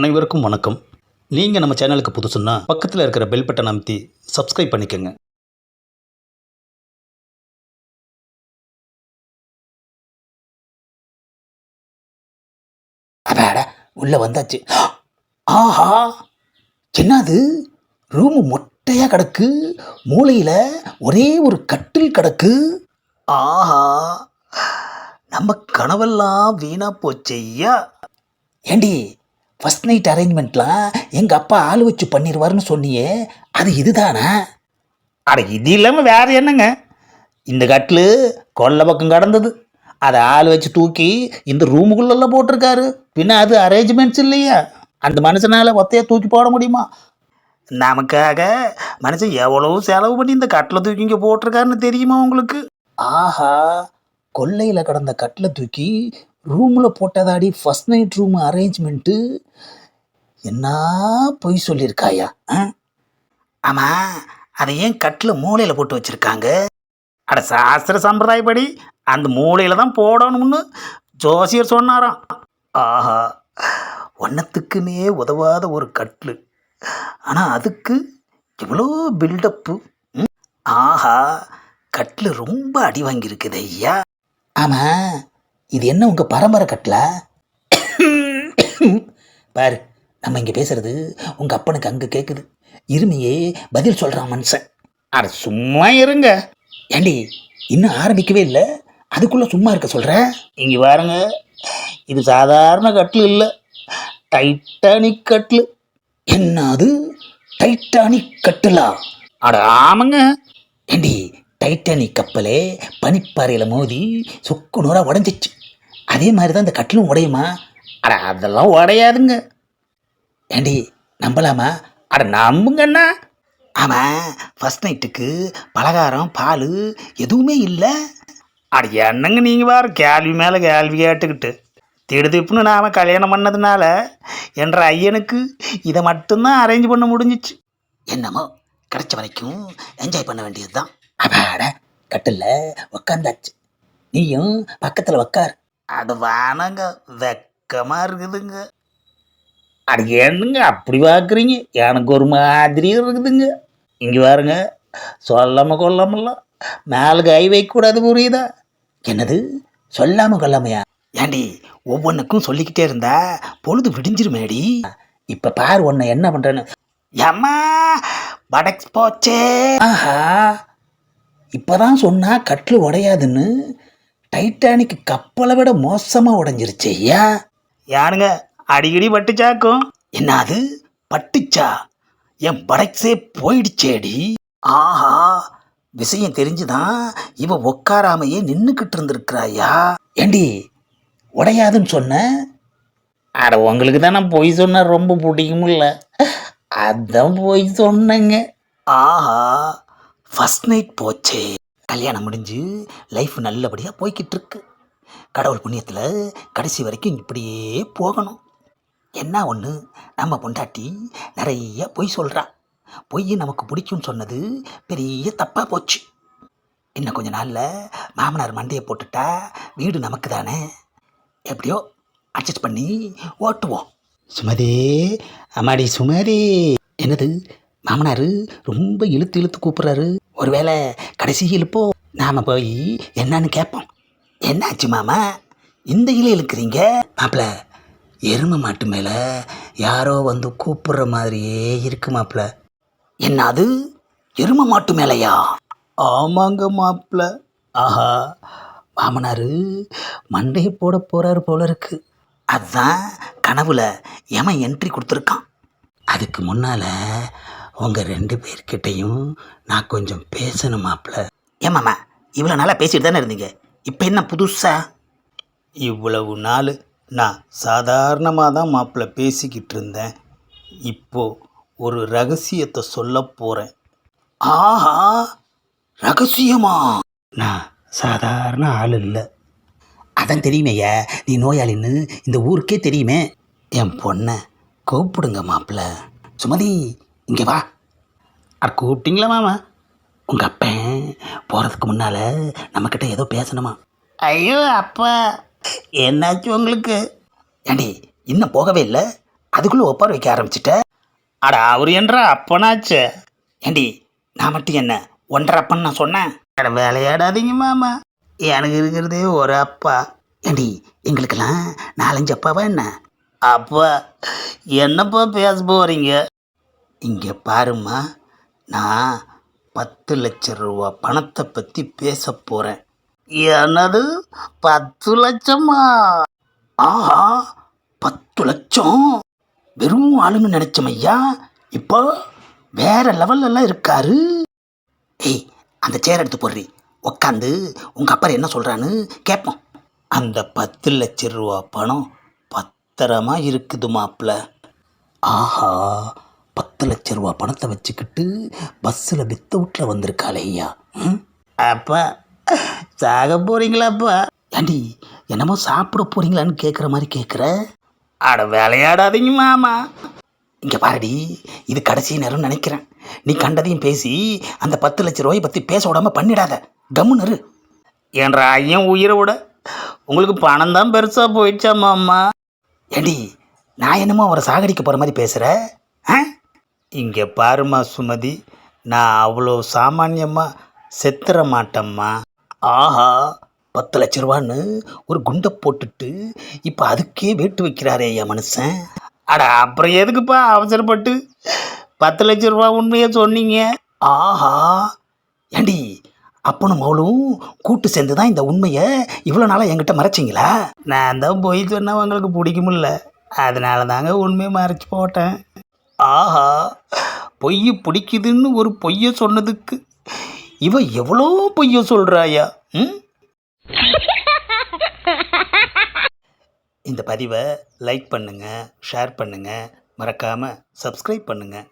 அனைவருக்கும் வணக்கம். நீங்கள் நம்ம சேனலுக்கு புதுசுன்னா பக்கத்தில் இருக்கிற பெல் பட்டன் அமைத்தி சப்ஸ்கிரைப் பண்ணிக்கோங்க. அடாட உள்ள வந்தாச்சு. ஆஹா! என்னது? ரூம் மொட்டையா கிடக்கு. மூலையில ஒரே ஒரு கட்டில் கிடக்கு. ஆஹா! நம்ம கனவெல்லாம் வீணா போச்சையா ஏண்டி ஃபர்ஸ்ட் நைட் அரேஞ்ச்மெண்ட்லாம் எங்கள் அப்பா ஆள் வச்சு பண்ணிடுவாருன்னு சொன்னியே அது இதுதானா? அட இது இல்லாமல் வேற என்னங்க? இந்த கட்டில் கொல்லை பக்கம் கடந்தது. அதை ஆள் வச்சு தூக்கி இந்த ரூமுக்குள்ளெல்லாம் போட்டிருக்காரு. பின்ன அது அரேஞ்ச்மெண்ட்ஸ் இல்லையா? அந்த மனுஷனால் ஒத்தையாக தூக்கி போட முடியுமா? நமக்காக மனுஷன் எவ்வளவு செலவு பண்ணி இந்த கட்டில் தூக்கி இங்கே போட்டிருக்காருன்னு தெரியுமா உங்களுக்கு? ஆஹா கொல்லையில் கடந்த கட்டில் தூக்கி ரூமில் போட்டதாடி ஃபஸ்ட் நைட் ரூம் அரேஞ்ச்மெண்ட்டு என்ன பொய் சொல்லியிருக்காயா ஆ? அதை ஏன் கட்டில் மூலையில் போட்டு வச்சிருக்காங்க? அட சாஸ்திர சம்பிரதாயப்படி அந்த மூலையில் தான் போடணும்னு ஜோசியர் சொன்னாராம். ஆஹா ஒன்றத்துக்குமே உதவாத ஒரு கட்டில். ஆனால் அதுக்கு இவ்வளோ பில்டப்பு ஆஹா கட்டில் ரொம்ப அடி வாங்கியிருக்குது ஐயா. ஆமாம் இது என்ன உங்கள் பரம்பரை கட்டில்? பாரு நம்ம இங்கே பேசுறது உங்கள் அப்பனுக்கு அங்கே கேட்குது இருமையே பதில் சொல்கிறான் மனுஷன். அட சும்மா இருங்க. ஏண்டி இன்னும் ஆரம்பிக்கவே இல்லை? அதுக்குள்ளே சும்மா இருக்க சொல்கிற இங்கே பாருங்க. இது சாதாரண கட்டில் இல்லை. டைட்டானிக் கட்டில். என்னது? டைட்டானிக் கட்டிலா? அட ஆமாங்க. ஏண்டி டைட்டானிக் கப்பலே பனிப்பாறையில் மோதி சொக்கு நூறாக உடஞ்சிச்சு. அதே மாதிரி தான் இந்த கட்டிலும் உடையுமா? அட அதெல்லாம் உடையாதுங்க. ஏண்டி நம்பலாமா? அட நம்புங்கண்ணா. ஆமாம் ஃபஸ்ட் நைட்டுக்கு பலகாரம் பால் எதுவுமே இல்லை. அட என்னங்க நீங்கள் வேறு கேள்வி மேலே கேள்வி கேட்டுக்கிட்டு. திடுதிப்புன்னு நாம் கல்யாணம் பண்ணதுனால என்ற ஐயனுக்கு இதை மட்டும்தான் அரேஞ்ச் பண்ண முடிஞ்சிச்சு. என்னமோ கிடைச்ச வரைக்கும் என்ஜாய் பண்ண வேண்டியது தான் அப்பாட கட்டில் உக்காந்தாச்சு. நீயும் பக்கத்தில் உக்கார். அது வானங்க வெக்கமாக இருக்குதுங்க. அது என்னங்க அப்படி பார்க்குறீங்க எனக்கு ஒரு மாதிரி இருக்குதுங்க. இங்கே பாருங்க சொல்லாமல் கொல்லாமல்லாம் மேலே கை வைக்கக்கூடாது புரியுதா? என்னது? சொல்லாமல் கொல்லாமையா ஏண்டி ஒவ்வொன்றுக்கும் சொல்லிக்கிட்டே இருந்தா பொழுது விடிஞ்சிருமேடி? இப்போ பார் உன்னை என்ன பண்ணுறேன்னு ஏம்மா வடக்கு போச்சே. ஆஹா இப்போதான் சொன்னால் கட்டில் உடையாதுன்னு. டைட்டானிக் கப்பலை விட மோசமாக உடைஞ்சிருச்சு ஐயா. யாருங்க அடிக்கடி பட்டுச்சாக்கும். என்னது? பட்டுச்சா? என் படைக்ஸே போயிடுச்சேடி. ஆஹா விஷயம் தெரிஞ்சுதான் இவ உக்காராமையே நின்றுக்கிட்டு இருந்திருக்கிறாயா? ஏண்டி உடையாதுன்னு சொன்ன? அட உங்களுக்கு தான் நான் பொய் சொன்ன ரொம்ப பிடிக்குமில்ல அதான் பொய் சொன்னேங்க. ஆஹா ஃபர்ஸ்ட் நைட் போச்சே. கல்யாணம் முடிஞ்சு லைஃப் நல்லபடியாக போய்கிட்டு இருக்கு கடவுள் புண்ணியத்தில் கடைசி வரைக்கும் இப்படியே போகணும். என்ன ஒன்று நம்ம பொண்டாட்டி நிறைய பொய் சொல்கிறா பொய் நமக்கு பிடிக்கும்னு சொன்னது பெரிய தப்பாக போச்சு. இன்னும் கொஞ்ச நாளில் மாமனார் மண்டையை போட்டுட்டா வீடு நமக்கு தானே? எப்படியோ அட்ஜஸ்ட் பண்ணி ஓட்டுவோம். சுமதி அம்மாடி சுமதி. என்னது? மாமனார் ரொம்ப இழுத்து இழுத்து கூப்பிட்றாரு. ஒருவேளை கடைசி இழுப்போ? நாம் போய் என்னன்னு கேட்போம். என்னாச்சு மாமா? இந்த இலையில் இழுக்கிறீங்க? மாப்பிள்ள எருமை மாட்டு மேலே யாரோ வந்து கூப்பிடுற மாதிரியே இருக்கு மாப்பிள்ள என்ன அது எருமை மாட்டு மேலையா? ஆமாங்க மாப்பிள்ள ஆஹா மாமனார் மண்டையை போட போகிறாரு போல இருக்கு. அதுதான் கனவுல எமன் என்ட்ரி கொடுத்துருக்கான்? அதுக்கு முன்னால் உங்கள் ரெண்டு பேர்கிட்டையும் நான் கொஞ்சம் பேசணும் மாப்பிள்ள ஏமாம்மா இவ்வளோ நாளாக பேசிட்டு தானே இருந்தீங்க? இப்போ என்ன புதுசா? இவ்வளவு நாள் நான் சாதாரணமாக தான் மாப்பிள்ளை பேசிக்கிட்டு இருந்தேன். இப்போ ஒரு ரகசியத்தை சொல்ல போகிறேன் ஆஹா ரகசியமா? நான் சாதாரண ஆள் இல்லை. அதான் தெரியுமேய்யா நீ நோயாளின்னு இந்த ஊருக்கே தெரியுமே. என் பொண்ணை கூப்பிடுங்க மாப்பிள்ள சுமதி இங்கே வா. அட கூப்பிட்டீங்களா மாமா? உங்கள் அப்பன் போகிறதுக்கு முன்னால் நம்மக்கிட்ட ஏதோ பேசணுமா? ஐயோ அப்பா. என்னாச்சு உங்களுக்கு? ஏண்டி இன்னும் போகவே இல்லை? அதுக்குள்ளே ஒப்பார் வைக்க ஆரம்பிச்சிட்ட? அட அவர் என்றா அப்பனாச்சு. ஏண்டி நான் மட்டும் என்ன ஒன்றரை அப்பன்னு நான் சொன்னேன்? அட விளையாடாதீங்க மாமா. எனக்கு இருக்கிறதே ஒரு அப்பா. ஏண்டி எங்களுக்கெல்லாம் நாலஞ்சு அப்பாவா என்ன? அப்பா என்னப்பா பேச போகிறீங்க இங்கே பாரும்மா நான் பத்து லட்ச ரூபா பணத்தை பற்றி பேச போகிறேன் என்னது? பத்து லட்சமா? ஆஹா பத்து லட்சம்? வெறும் ஆளுன்னு நினைச்சோம் ஐயா இப்போ வேற லெவல்லலாம் இருக்காரு. ஏய் அந்த சேர் எடுத்து போடுறி. உக்காந்து உங்கள் அப்பா என்ன சொல்கிறான்னு கேட்போம் அந்த பத்து லட்ச ரூபா பணம் பத்திரமா இருக்குது மாப்பிள்ள. ஆஹா பத்து லட்ச ரூபா பணத்தை வச்சுக்கிட்டு பஸ்ஸில் வித்த வீட்டில் வந்திருக்காளே ஐயா. ம்? அப்பா சாக போகிறீங்களாப்பா ஏண்டி என்னமோ சாப்பிட போறீங்களான்னு கேட்குற மாதிரி கேட்குற அட விளையாடாதீங்க மாமா. இங்கே பாருடி இது கடைசி நேரம் நினைக்கிறேன். நீ கண்டதையும் பேசி அந்த பத்து லட்ச ரூபாயை பற்றி பேச விடாம பண்ணிடாத. கம்முன்னு இரு. என்ற ஐயன் உயிரை விட? உங்களுக்கு பணம் தான் பெருசாக போயிடுச்சா மாமா? ஏண்டி நான் என்னமோ அவரை சாகடிக்க போகிற மாதிரி பேசுகிற ஆ? இங்கே பாருமா சுமதி நான் அவ்வளோ சாமானியமாக செத்துற மாட்டேம்மா. ஆஹா பத்து லட்ச ரூபான்னு ஒரு குண்டை போட்டுட்டு இப்போ அதுக்கே வேட்டு வைக்கிறாரே என் மனுஷன். அட அப்புறம் எதுக்குப்பா அவசரப்பட்டு? பத்து லட்ச ரூபா உண்மையை சொன்னீங்க. ஆஹா ஏண்டி அப்பனும் அவளும் கூட்டு சேர்ந்து தான் இந்த உண்மையை இவ்வளோ நாளாக என்கிட்ட மறைச்சிங்களா? நான் தான் போய் சொன்னால் உங்களுக்கு பிடிக்குமில்ல. அதனால தாங்க உண்மையை மறைச்சி போட்டேன். ஆஹா பொய் பிடிக்குதுன்னு ஒரு பொய்யை சொன்னதுக்கு இவ எவ்வளோ பொய்யை சொல்கிறாயா ம்? இந்த பதிவை லைக் பண்ணுங்கள் ஷேர் பண்ணுங்கள் மறக்காமல் சப்ஸ்கிரைப் பண்ணுங்கள்